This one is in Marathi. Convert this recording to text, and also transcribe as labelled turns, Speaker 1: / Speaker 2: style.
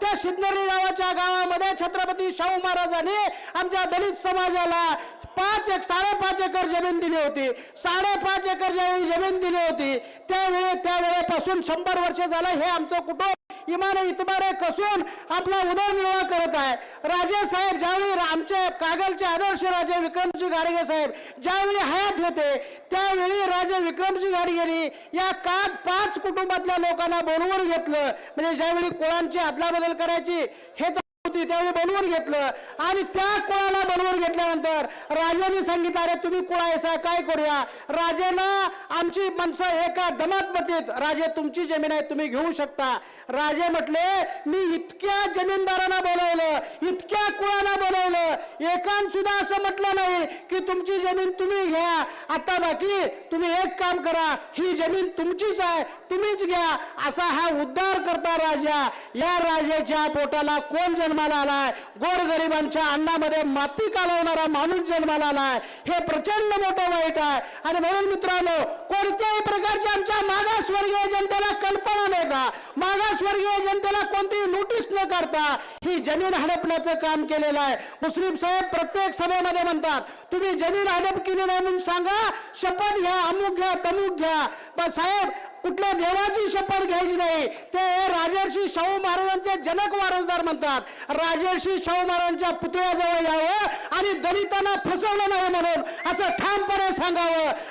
Speaker 1: त्या सिद्धनरी नावाच्या गावामध्ये छत्रपती शाहू महाराजांनी आमच्या दलित समाजाला पाच एक साडेपाच एकर जमीन दिली होती. साडेपाच एकर ज्यावेळी जमीन दिली होती त्यावेळी त्यावेळेपासून शंभर वर्ष झालं हे आमचं कुटुंब इमाने इतबारे कसून आपला उदरनिर्वाह करत आहे. राजे साहेब ज्यावेळी आमचे कागलचे आदर्श राजे विक्रमजी गाडगे साहेब ज्यावेळी हयात होते त्यावेळी राजे विक्रमजी गाडगेनी या काच पाच कुटुंबातल्या लोकांना बोलवून घेतलं. म्हणजे ज्यावेळी कुळांची अदलाबदल करायची हेच होती त्यावेळी बनवून घेतलं. आणि त्या कुळाला बनवून घेतल्यानंतर राजाने सांगितलं अरे तुम्ही कुळा ऐसा काय करूया? राजेना आमची माणसं एका दमात बटीत राजे तुमची जमीन आहे तुम्ही घेऊ शकता. राजे म्हटले मी इतक्या जमीनदारांना बोलवलं इतक्या कुळाला बोलवलं एकान सुद्धा असं म्हटलं नाही की तुमची जमीन तुम्ही घ्या. आता बाकी तुम्ही एक काम करा ही जमीन तुमचीच आहे तुम्हीच घ्या. असा हा उद्धार करता राजा. या राजाच्या पोटाला कोण जन्माला आलाय? गोरगरिबांच्या अन्नामध्ये माती कालवणारा माणूस जन्माला आलाय? हे प्रचंड मोठं वाईट आहे. आणि म्हणून मित्रांनो कोणत्याही प्रकारच्या आमच्या मागासवर्गीय जनतेला कल्पना नाही का? मागासवर्गीय जनतेला कोणतीही नोटीस न करता ही जमीन हडपण्याचं काम केलेलं आहे. मुस्लिम साहेब प्रत्येक सभेमध्ये म्हणतात तुम्ही जमीन हडप केली नाही म्हणून सांगा शपथ घ्या अमुक घ्या तमुक घ्या. पण साहेब कुठल्या देवाची शपथ घ्यायची नाही. ते राजर्षी शाहू महाराजांचे जनक वारसदार म्हणतात राजर्षी शाहू महाराजांच्या पुतळ्याजवळ यावं आणि दलितांना फसवलं नाही म्हणून असं ठामपणे सांगावं.